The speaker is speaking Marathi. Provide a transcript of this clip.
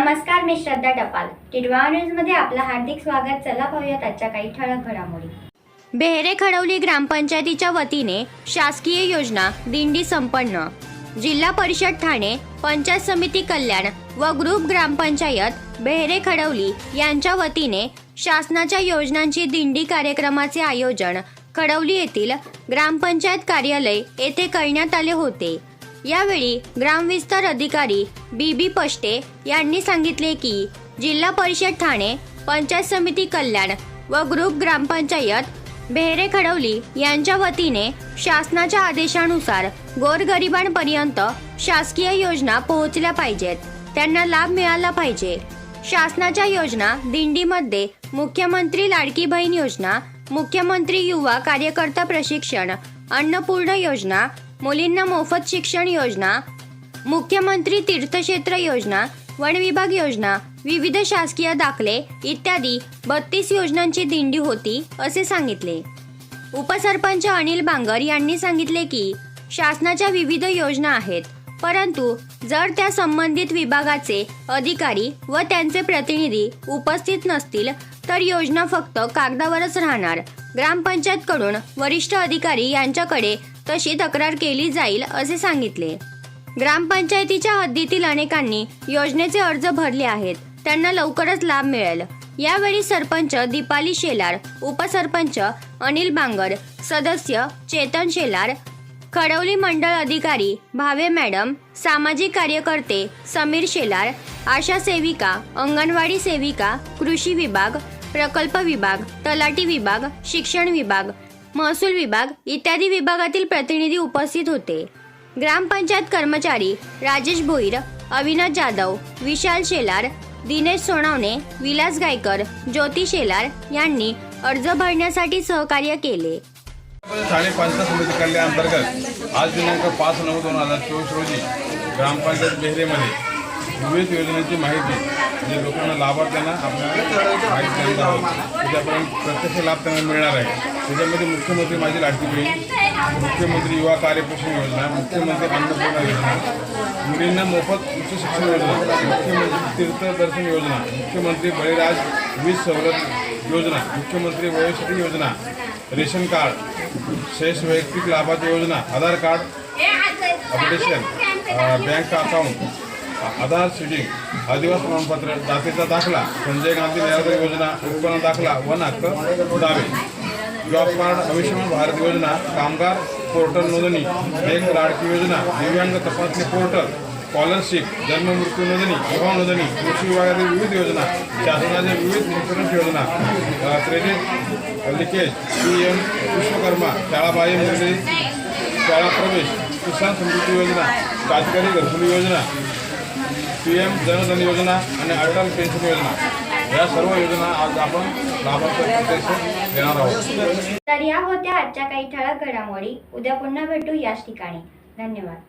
मी श्रद्धा टपाल. टिडवा न्यूजमध्ये आपलं हार्दिक स्वागत. चला पाहूयात आजच्या काही ठळक घडामोडी. बेहरे खडवली ग्रामपंचायतीच्या वतीने शासकीय योजना दिंडी संपन्न. जिल्हा परिषद ठाणे पंचायत समिती कल्याण व ग्रुप ग्रामपंचायत बेहरे खडवली यांच्या वतीने शासनाच्या योजनांची दिंडी कार्यक्रमाचे आयोजन खडवली येथील ग्रामपंचायत कार्यालय येथे करण्यात आले होते. यावेळी ग्रामविस्तार अधिकारी बी बी पष्टे यांनी सांगितले की जिल्हा परिषद ठाणे पंचायत समिती कल्याण व ग्रुप ग्रामपंचायत बेहरे खडवली यांच्या वतीने शासनाच्या आदेशानुसार गोरगरिबांपर्यंत शासकीय योजना पोहोचल्या पाहिजेत. त्यांना लाभ मिळाला पाहिजे. शासनाच्या योजना दिंडीमध्ये मुख्यमंत्री लाडकी बहीण योजना मुख्यमंत्री युवा कार्यकर्ता प्रशिक्षण अन्नपूर्ण योजना मुलींना मोफत शिक्षण योजना मुख्यमंत्री तीर्थक्षेत्र योजना वन विभाग योजना विविध शासकीय दाखले इत्यादी बत्तीस योजनांची दिंडी होती असे सांगितले. उपसरपंच अनिल बांगर यांनी सांगितले की शासनाच्या विविध योजना आहेत परंतु जर त्या संबंधित विभागाचे अधिकारी व त्यांचे प्रतिनिधी उपस्थित नसतील तर योजना फक्त कागदावरच राहणार. ग्रामपंचायतकडून वरिष्ठ अधिकारी यांच्याकडे तशी तक्रार केली जाईल असे सांगितले. ग्रामपंचायतीच्या हद्दीतील अनेकांनी योजनेचे अर्ज भरले आहेत. त्यांना लवकरच लाभ मिळेल. यावेळी सरपंच दीपाली शेलार उपसरपंच अनिल बांगर सदस्य चेतन शेलार खडवली मंडळ अधिकारी भावे मॅडम सामाजिक कार्यकर्ते समीर शेलार आशा सेविका अंगणवाडी सेविका कृषी विभाग प्रकल्प विभाग तलाटी विभाग शिक्षण विभाग महसूल विभाग इत्यादी विभागातील प्रतिनिधी उपस्थित होते. ग्रामपंचायत कर्मचारी राजेश भोईर अविनाश जाधव विशाल शेलार दिनेश सोनावणे विलास गायकर ज्योती शेलार यांनी अर्ज भरण्यासाठी सहकार्य केले. ठाणे पंचायत समिती कल्याण अंतर्गत आज दिनांक पाच नऊ दोन हजार चोवीस रोजी ग्रामपंचायत बेहरेमध्ये विविध योजनांची माहिती म्हणजे लोकांना लाभार्थ्यांना आपल्याला माहिती देण्यात आहोत उद्यापर्यंत प्रत्यक्ष लाभ त्यांना मिळणार आहे. त्याच्यामध्ये मुख्यमंत्री माझी लाडकी बहीण मुख्यमंत्री युवा कार्यपोषण योजना मुख्यमंत्री अन्नपूर्णा योजना मुलींना मोफत उच्च शिक्षण योजना मुख्यमंत्री तीर्थदर्शन योजना मुख्यमंत्री बळीराज वीज सवलत योजना मुख्यमंत्री वयोश्री योजना रेशन कार्ड शेष वैयक्तिक लाभाची योजना Aadhaar card updation bank account Aadhaar seeding अधिवास प्रमाणपत्र जातीचा दाखला संजय गांधी निराधार योजना उत्पन्न दाखला वन हक्क दावे. जॉब कार्ड आयुष्यमान भारत योजना कामगार पोर्टल नोंदणी एक लाडकी योजना दिव्यांग तपासणी पोर्टल स्कॉलरशिप जन्म मृत्यू नोंदणी विवाह नोंदणी कृषी विभागातील विविध योजना शासनाच्या विविध इन्शुरन्स योजना credit linkage P M Vishwakarma शाळाबाह्य मुली मंडळी शाळा प्रवेश किसान समृद्धी योजना कातकरी घरकुली योजना पी एम जनधन योजना आणि अटल पेन्शन योजना. या सर्व योजना आज आपण लाभार्थी देणार आहोत. तर या होत्या आजच्या काही ठळक घडामोडी. उद्या पुन्हा भेटू याच ठिकाणी. धन्यवाद.